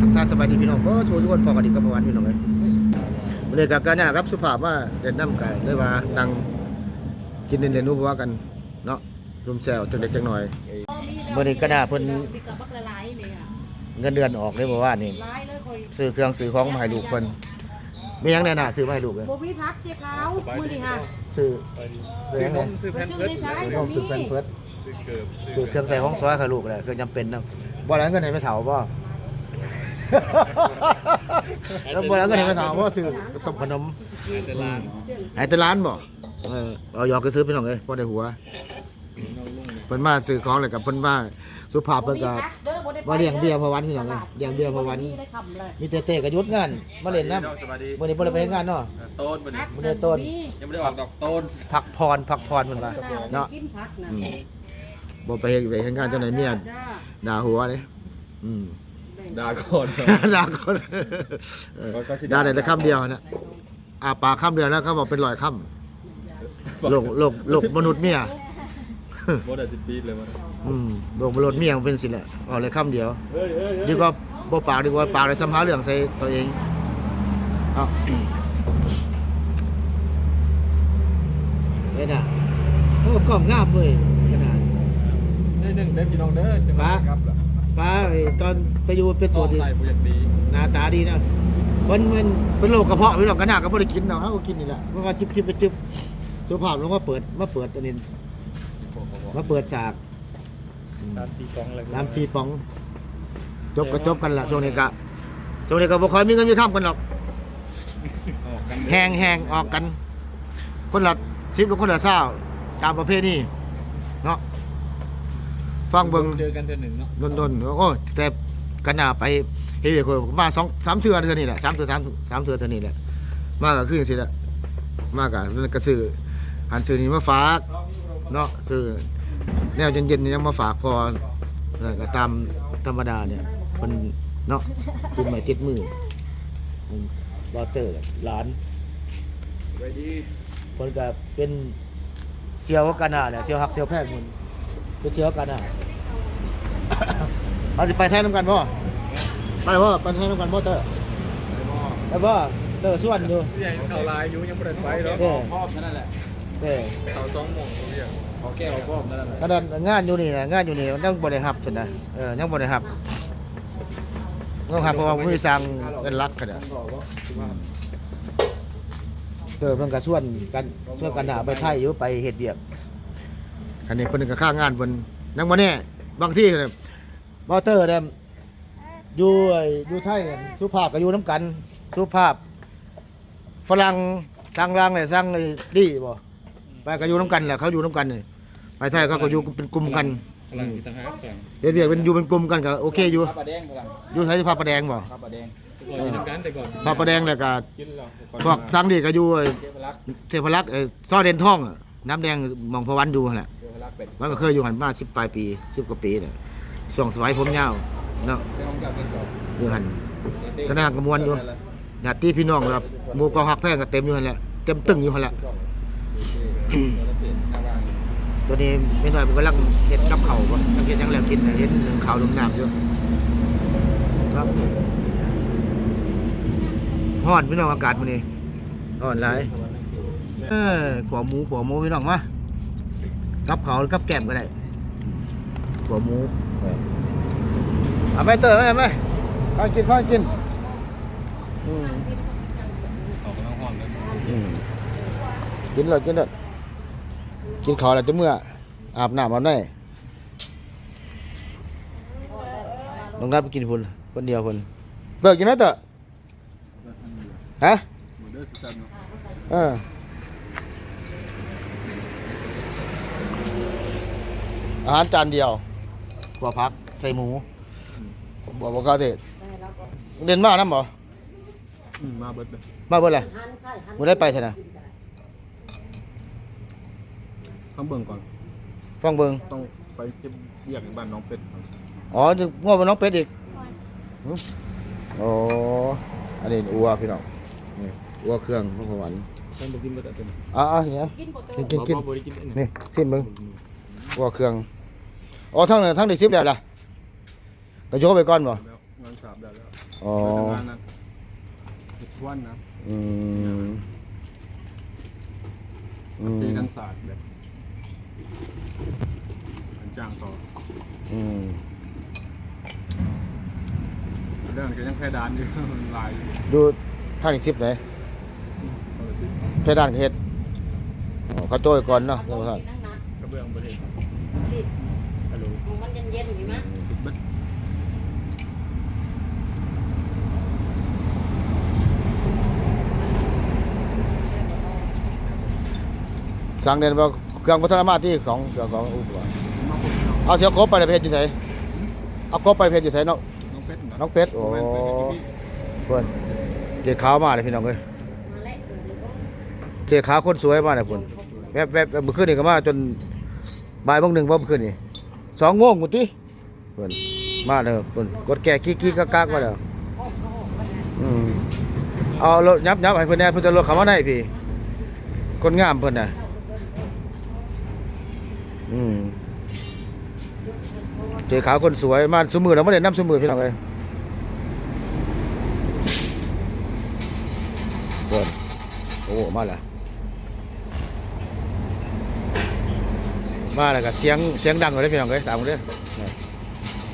ทักทายสบายดีพี่น้องโอ้โชว์ทุกคนพอกันดีกับประวันพี่น้องเลยวันนี้กับกันเนี่ยครับสุภาพว่าเด่นน้ำไก่ได้ว่านั่งกินเด่นๆรู้ว่ากันเนาะรุมแซวจักเล็กจักหน่อยเมื่อนี้ก็น่าเพิ่นสิกับบักละลายเลยอะเงินเดือนออกเลยบอกว่านี่ลายเลยคอยซื้อเครื่องซื้อของมาให้ลูกเพิ่นมีหยังแน่น่ะซื้อมาให้ลูกเลยโบวิพักเจ๊ขาวมือดิค่ะซื้อซื้อซื้หอยังนไงมซื้อแพนซื้อเพิร์ในดซ้ายซื้อเดี๋นยวมนี้ซื้อแพนเพิร์สซื้อเกือบซื้อเครื่องใส่ห้องซอยให้ลูกเลยคือจำเป็นนะบ่แล้วเงินให้ไปเฒ่าบ่ แล้วบ่แล้วเงินให้ไปเฒ่าบ่ซื้อต้มขนมแต่ร้านไอ้แต่ร้านบ่เออเอาหยอกก็ซื้อไปหน่อยเลยพอได้หัวเพิ่นมาซื้อของเลยกับเพิ่นมาสุภาพเพิ่นก็มาเลี้ยงเบี้ยพอวันพี่น้องเอ้ยเลี้ยงเบี้ยพอวันได้คำเลยมีเตะๆก็หยุดงานมาเล่นน้ำสวัสดีมื้อนี้บ่ได้ไปเฮ็ดงานเนาะต้นมันพักมื้อนี้ต้นยังไม่ได้ออกดอกต้นพักผ่อนพักผ่อนเพิ่นว่าเนาะกินพักนะอืมบ่ไปเฮ็ดไปเฮ็ดงานจังได๋เมียจ้าด่าหัวเลยอืม ด่าก่อนด่าคนเออด่าได้แต่คำเดียวนะอาปากคำเดียวแล้วเขาบอกเป็นร้อยคำโลกโลกโลกมนุษย์เมียโมดสิบปีเลยมันอืมโลกมนุษย์เมียมันเป็นสิแหละเอาเลยคำเดียว เฮ้ยเฮ้ยดีกว่าบ่ปากดีกว่าปากเลยสัมภาเรื่องใส่ตัวเองเอาเอ้ยน่ะโอ้กล้องงามเว้ยขนาดนี่หนึ่งเด้พี่น้องเด้อจะมาครับ ป้าไอ้ตอนไปอยู่เป็นสโสอดบนี่ใส่โปรเจกต์ดีหน้าตาดีนะมันมันเป็นโรคกระเพาะพี่น้องกระหน้าก็บ่ได้กินเนาะเฮาก็กินนี่แหละมันก็จิบจิบไปจิบสุภาพลงมาเปิดมาเปิดอันนี้มาเปิดสากสามสี่กล่องเลยน้ำทีปองจบก็จบกันละช่วงนี้ก็ช่วงนี้ก็บ่ค่อยมีเงินมีข้ามกันหรอกออกกันแหงแหงออกกัน คนละ10หรือคนละ20ตามประเภทนี้เนาะ ฟังเบิ่งเจอกันเทื่อหนึ่งเนาะดนๆโอ้แต่กันหน้าไปเฮ้ยคนมาสองสามเทื่อเทื่อนี่แหละสามเทื่อสามสามเทื่อเทื่อนี่แหละมาก็คือจังซี่แหละมาก็นั่นก็ซื้อหันซื้อนี่มาฝากเนาะซื้อแนวเย็นๆนี่ยังมาฝากพอนั่นก็ตามธรรมดาเนี่ยเพิ่นเนาะกินใหม่ติดมือมันบอเตอร์หลานสวัสดีเพิ่นก็เป็นเซียวกันน่ะเนี่ยเซียวฮักเซียวแพงมันเป็นเซียวกันน่ะ เราจะไปไทยน้ำกันบ่ไปบ่ไปไทยน้ำกันบ่เตอร์ไปบ่เตอร์ส่วนอยู่พี่ใหญ่เขาลายอยู่ยังไม่ได้ไปหรอกเออพ่อมนั่นแหละเด้อเขาสองโมงเขาเรียกเขาแก้วพ่อมนั่นแหละขนาดงานอยู่นี่นะงานอยู่นี่มันยังบ่ได้รับซั่นนะเออยังบ่ได้รับต้องรับเพราะว่าผู้สร้างเป็นรักกันน่ะเตอร์เพิ่นก็ชวนกันชวนกันหาไปไทยอยู่ไปเฮ็ดเวียกคันนี้เพิ่นก็ค่างานเพิ่นยังบ่แน่บางที่เนี่ย บ่เตอร์เนี่ยอยู่ไอ้อยู่ไทยกันสุภาพก็อยู่นํกัน สุภาพ ฝรั่งสร้างรังเนี่ยสร้างไอ้ดีบ่ไปก็อยู่น้ำกันแหละเขาอยู่น้ำกันนี่ไปไทยเขาก็อยู่เป็นกลุ่มกันพลังที่ต่างหากต่างเฮ็ดเวียกเป็นอยู่เป็นกลุ่มกันก็โอเคอยู่ข้าวปลาแดงพลังอยู่ไทยภาพประแดงบ่ข้าวปลาแดงก่อนกินกันแต่ก่อนภาพประแดงแล้วก็กินแล้วพวกสังดีก็อยู่ไอ้เทพรักษ์เทพรักษ์ไอ้ซ้อเด่นทองอะน้ำแดงหมองพระวันอยู่นั่นแหละเทพรักษ์เป็ดมันก็เคยอยู่หันมา10ปลายปี10กว่าปีเนี่ย ช่วงสมัยผมยาวเนาะใช้ของเก่าเนก่อนอยู่หันก็น่ากระมวลอยู่ญาติพี่น้องแบบหมู่กองฮักแพงก็เต็มอยู่หันแหละเต็มตึงอยู่หันแหละตัวนี้ไม่น้อยมันกำลังเห็ดกับเขาวบ่ยังเห็ดยังแล้วกินเห็ดหนึ่งข้าวลงน้ำอยู่ครับฮ้อนพี่น้องอากาศมื้อนี้ร้อนหลายเออขวหมูขวหมูพี่น้องมากับเขากับแก้มก็ได้ขวหมู เอาไปเตอร์ไหมเอาไหมข้าวกินข้าวกินอืมออกน้องห้องกันอืมกินเลยกินเลยกินข้าวแล้วจะเมื่อ อาบน้ำเอาหน่อยลองรับไปกินพุนคนเดียวพุนเบิกกินไหมเตอฮะเด้อจันเนาะเอออาหารจานเดียว บัวพักใส่หมูบัวบกาเทศเด่นมากนะหมออืมมาเบิดเลยมาเบิ่งเลยหันใช่หันมึงได้ไปใช่ไหมต้องเบิ่งก่อนฟังเบิ่งต้องไปเก็บเรียกบ้านน้องเป็ดก่อนอ๋อจะง่วงเป็นน้องเป็ดอีกหึอ๋ออันนี้อัวพี่น้องนี่อัวเครื่องพวกหวานต้องไปกินเบิดอะไรอะอะอย่างเงี้ยกินโปเตกินกินกินบ่ได้กินอันนี้นี่ซิมมึงอัวเครื่อง อ๋อทั้งนั้นทั้งเด็กซิปแล้วล่ะก็โยกไปก่อนบ่แล้วงานสาบได้แล้วอ๋อไปทำงานนั้นทุกวันนะอืมอืมตีทั้งศาสตร์แบบอันจ้างต่ออืมเรื่องก็ยังแค่ดานอยู่ลายอยู่ดูท่านอีกสิบไหนเออติดเพดานเฮ็ดอ๋อเขาโจ้ยก่อนเนาะเดี๋ยวท่านนั่งนะกระเบื้องประเทศติด ฮัลโหลมันเย็นๆอยู่มั้ยติดเบัดสั่งเด่นว่าเครื่องพัฒนามาที่ของเครื่องของอุปกรณ์มาผมน้องเอาเสียกบไปในเพจอยู่ไสเอากบไปเพจอยู่ไสเนาะน้องเป็ดเหรน้องเป็ดโอ้แม่นเป็ดกับพี่เพิ่นเจ๊ขาวมาเลยพี่น้องเอ้ยมาแล้วเออเดี๋ยวก็เจ๊ขาวคนสวยมาเนี่ยพุ่นแวบแวบเมื่อคืนนี่ก็มาจนบ่ายโมงหนึ่งบ่เมื่อคืนนี่ สองโมงหมดติเพิ่นมาเด้อเพิ่นกดแก่กี้กี้กักกักมาแล้วโอ้โหมันน่ะอืมเอารถยับยับให้เพิ่นแหน่เพิ่นจะรถเข้ามาได้พี่คนงามเพิ่นน่ะอืมเจ๊ขาวคนสวยมาสมือแล้วบ่ได้นำสมือพี่น้องเอ้ยเพิ่นโอ้มาแล้ว มาแล้วก็เสียงเสียงดังเลยพี่น้องเอ้ยตามมาเด้อ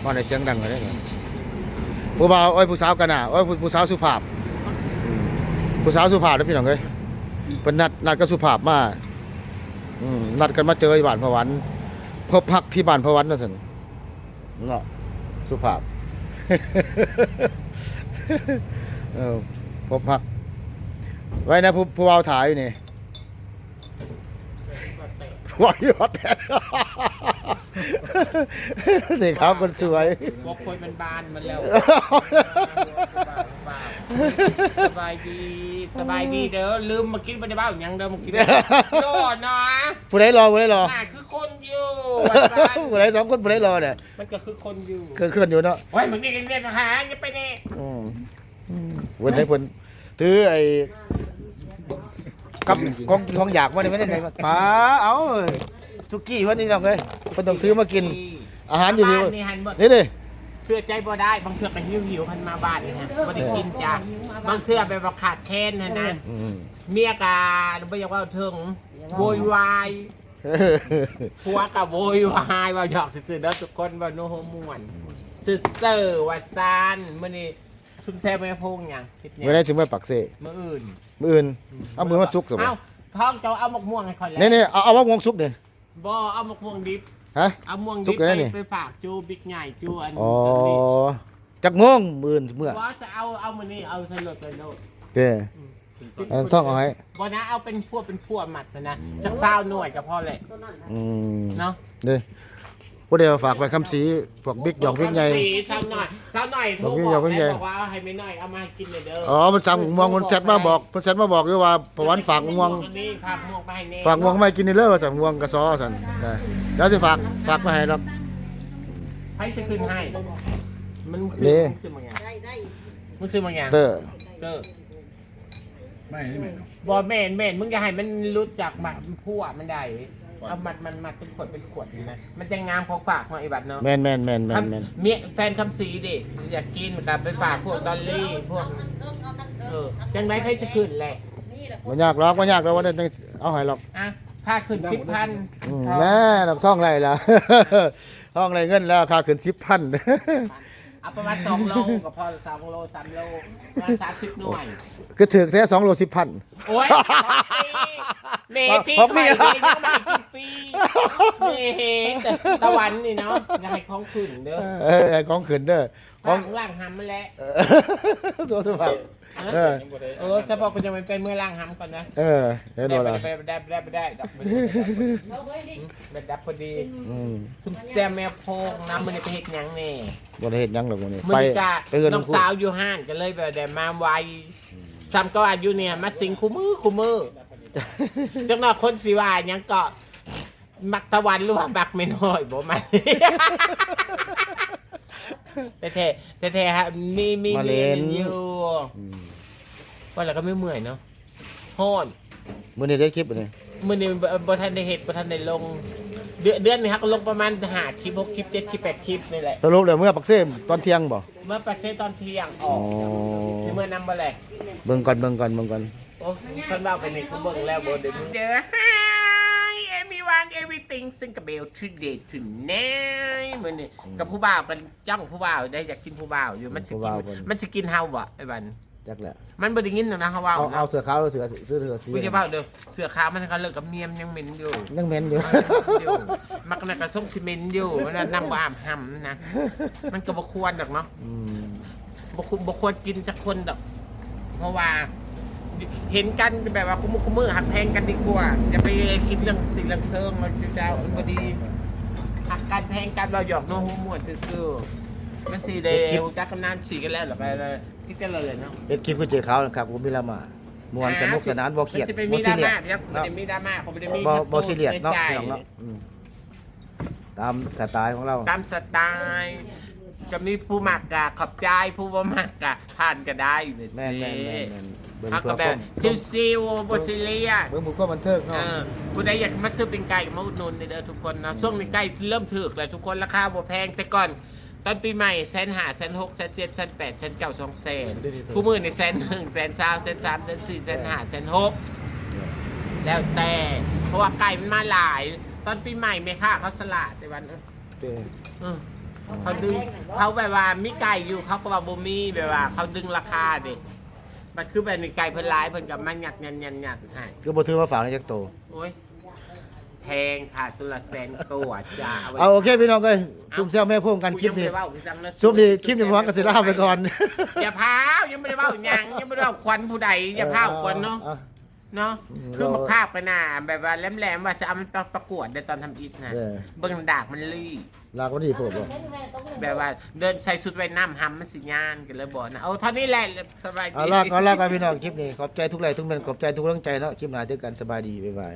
มาในเสียงดังเลยผู้บ่าวอ้ยผู้สาวกันน่ะโอ้ยผู้สาวสุภาพผู้สาวสุภาพเด้อพี่น้องเอ้ยเพิ่นนัดนัดกับสุภาพมาอืมนัดกันมาเจอบ้านพะวันพบพักที่บ้านพะวันนั่นซั่นเนาะสุภาพเออพบพัก ไว้นะผู้ผู้เอาถ่ายอยู่นี่ วายยอดแทนสีขาวคนสวย บอกคนมันบานมันแล้วสบายดีสบายดีเด้อลืมมากินไปในบ้านยังเดิมมากินโดนนะผู้ใดรอผู้ใดรอน่าคือคนอยู่ผู้ใดสองคนผู้ใดรอเนี่ยมันก็คือคนอยู่เครื่องเคลื่อนอยู่เนาะโอ้ยมึงนี่เรียนอาหารจะไปเนี่ยอืมอืมวันนี้เพิ่นถือไอ้ กับของของอยากมาเนี่ยไม่ได้ไหนมาป๋าเอาสุกี้เพิ่นนี่น้องเอ้ยเพิ่นต้องถือมากิน อาหารอยู่นี่บ้านนี่หันหมดนี่ดิเสื้อใจบ่ได้บางเทื่อไปหิวหิวพันมาบ้านนี่ฮะบ่ได้กินจ้ะบางเทื่อไปบ่ขาดแค้นนะนะอืมเมียกาบ่อยากว่าถึงโวยวายผัวกับโวยวายว่าหยอกซื่อๆเด้อทุกคนว่าโนโฮม่วนซื่อเซอร์ว่าซานมื้อนี้ซุมแซ่บแม่พงหยังคิดเนี่ไม่ได้ยถึงมาปักเซ่มื้ออื่น มื้ออื่นเอามือมาซุกซะบ่เอ้าท้องเจ้าเอามะม่วงให้ค่อยแล้วนี่ๆเอาเอาว่างวงซุกนี่ บ่เอามะม่วงดิบ ฮะ เอาม่วงสุดิกบเลยไปนี่ ไปฝากจูบิ๊กใหญ่จูอันอ๋อนี้จักงงมื้ออื่นเมื่อว่าจะเอาเอามื้อนี้เอาใส่รถไปโลดเด้อันท่องเอาให้บ่นะเอาเป็นพวกเป็นพวกหมัดนะนะจักซาวหน่วยก็พอแหละอืมเนาะเด้ ผู้ใดมาฝากไว้คำสีพวกบิ๊กหยองบิ๊กใหญ่ สีสาวหน่อยสาวหน่อยโทรบอกพี่บอย่าอกเพิ่งใหญ่แล้วบอกว่าเอาให้ไม่น้อยเอามาให้กินเลยเด้ออ๋อ มันสั่งม่วงมันแชทมาบอกมันแชทมาบอกอยู่ว่าประวันฝากม่วง อันนี้ฝากม่วงไปให้เน่ฝากม่วงไม่กินนี่เลิกสั่งม่วงกระซอสั่นได้เดี๋ยวจะฝากฝากมาให้ครับให้ฉันคืนให้ มันคืนี่มันคือมาไงได้ได้มันคือมาไงเด้อเด้อไม่นี่แม่นบอแม่นแม่นมึงอย่าให้มันรู้จักมาพัวมันได้ เอามันมันมาเป็นขวดเป็นขวดนี่นะมันจะงามของฝากของไอ้บัตรเนาะแม่นแม่นแม่นแม่นแม่นเมียแฟนคำสีดิอยากกินกับไปฝากพวกดอลลี่พวกเออจังไรให้จะขึ้นแหละนี่แหละบ่ยากหรอกบ่ยากหรอกว่าได้เอาให้หรอกอะค่าขึ้นสิบพันอืมแน่ดอกท่องไรล่ะ ท่องไรเงินแล้วค่าขึ้น10,000เอาประมาณสองโลก็พอสองโลสามโลประมาณสามสิบหน่วยก็ถึกแท้2โล10,000โอ้ย เมตี้ของไปพี่ดีน้องไม่กินฟรีเมแต่ตะวันนี่เนาะอย่าให้ของขึ้นเด้อเออของขึ้นเด้อขอล่างงล่างหำมาแล้วเออตัวสุภาพเออเออถ้าบอกคุณจะไปเป็นเมื่อล่างหำก่อนนะเออเห็นได้บ่ไปล่ะได้ไปได้ไปได้ไปได้ดับไปได้เอาไว้ดิแบบดับพอดีอืมซุมแซมแมวโพงน้ำมันไปเฮ็ดหยังแน่บ่ได้เฮ็ดหยังหรอกมื้อนี้มืไปอนี้กาไปเฮือนน้น้อองงสาวอยู่ห้านก็เลยแบบได้มาไวซ้ำก็อายุเนี่ยมาสิงคู่มือคู่มือ จังหวะคนสิว่าหยังก็มักตะวันหรือว่ามักไม่น้อยบ่มัน แต่แท้แต่แท้ฮะมีมีมามีเล่นอยู่ว่าแล้วก็ไม่เมื่อยเนาะโหดมื้อนี้ได้คลิปบ่นี่มื้อนี้บ่บ่ทันได้เฮ็ดบ่ทันได้ลง เดือนเดือนนี้ครับก็ลงประมาณหาคลิปหกคลิปเจ็ดคลิปแปดคลิปนี่แหละ สรุปเลยเมื่อปักเซมตอนเที่ยงบ่ เมื่อประเทศตอนเที่ยงออ๋ออกที่เมื่อนำมาแหละเบิ่งก่อนเบิ่งก่อนเบิ่งก่อน โอ้คนเราไปในเขาเบิ่งแล้วบนเดี๋ยวเจอ Hi everyone everything Singapore today tonight มื้อนี้กับผู้บ่าวกันจ้องผู้บ่าวได้อยากกินผู้บ่าวอยู่มันสิกินมันสิกินเฮาบ่ไอ้บัน จักแหละมันบ่ได้ยินหรอกนะเฮาเว้าเอาเอานะเสื้อขาวหรือเสื้อเสื้อเสื้อสีกูจะเว้าเด้อเสื้อขาวมันก็เลิกกับเมียมยังเหม็นอยู่ยังเหม็นอยู่อยู่มักน่ะก็ส่งซีเมนต์อยู่มันน่ะนำบ่อาบหำนะ มันก็บ่ควรดอกเนาะ อืมบ่ควรบ่ควรกินจักคนดอกเพราะว่า เห็นกันแบบว่าคุมอคุมือหักแพงกันดีกว่าอย่าไปคิดเรื่องสิ่งเรื่องเซิงมันจะเอามันบ่ดีหักกันแพงกันเราหยอกโน้หัวม่วนซื่อๆมันสิได้จักกันนานสีกันแล้วเหรอไปเลย คิดกันเลยเนาะเฮ็ดคลิปคือเจขาวนะครับผมมีละมามวนสนุกสนานบ่เครียดมันสิไปบ่มีดซีราเรียม่าสพี่ครับมันจะมีดราม่าผมไม่ได้มีบ่ทั้งบ่ซีเรียสเนาะใส่พี่น้องเนาะอืมตามสไตล์ของเรา ตามสไตล์จะมีผู้มักกะขอบใจผู้บ่มักกะผ่านก็ได้อยู่แม่นสิแม่นแม่นแม่นเบิ่งเขาเพื่ก็อแบควาบมซิวๆบ่ซีเรียส เบิ่งผู้ความบันเทิงเอเนาะ อผู้ใดอยากมาซื้อเป็นไก่ก็มาอุดหนุนเด้อทุกคนนะช่วงนี้ใกล้เริ่มถึกแล้วทุกคนราคาบ่แพงแต่ก่อน ตอนปีใหม่แสนห้าแสนหกแสนเจ็ดแสนแปดแสนเก้าสองแสนผู้มือในแสนหนึ่งแสนสามแสนสามแสนสี่แสนห้าแสนหกแล้วแต่เพราะว่าไก่มันมาหลาย ตอนปีใหม่ไม่ค่าเขาสลัดในวันเออเด้อเออเขาดึงเขาแบบว่ามีไก่อยู่เขาก็ว่าบ่มีแบบว่า เขาดึงราคาเด็มันคือแบบมีไก่เพิ่นร้ายเพิ่นกับมันหยัดหยัดหยัดหยัดให้คือบ่ถือว่าฝากในจักโตโอ้ย แพงค่ะตัวละแสนตัวจ้าไว้เอาโอเคพี่น้องเอ้ยซุ่มแซวแม่พ่งกันคลิปนี้กูยังไม่ได้เว้าพี่ซังะซุ่มนี้คลิปนี้ผมว่าก็สิลาไปก่อน อย่าพาวยังไม่ได้เว้าหยังยังไม่ได้เว้าควันผู้ใดอย่าพาวควันเนาะออเนาะอืมคือมาภาพไปหน้าแบบว่าแหลมๆว่าจะเอามันไปประกวดในตอนทำอิฐนะเออเบิ่งดากมันลี่ลาก็ดีโพดบ่แบบว่าเดินใส่ชุดว่ายน้ำหำมันสิยานกันเลยบอกนะเอาเท่านี้แหละสบายดีเอาลาก็ลากันพี่น้องคลิปนี้ขอบใจทุกไลค์ทุกเมนขอบใจทุกกำลังใจเนาะคลิปหน้าเจอกันสบายดีบ๊ายบาย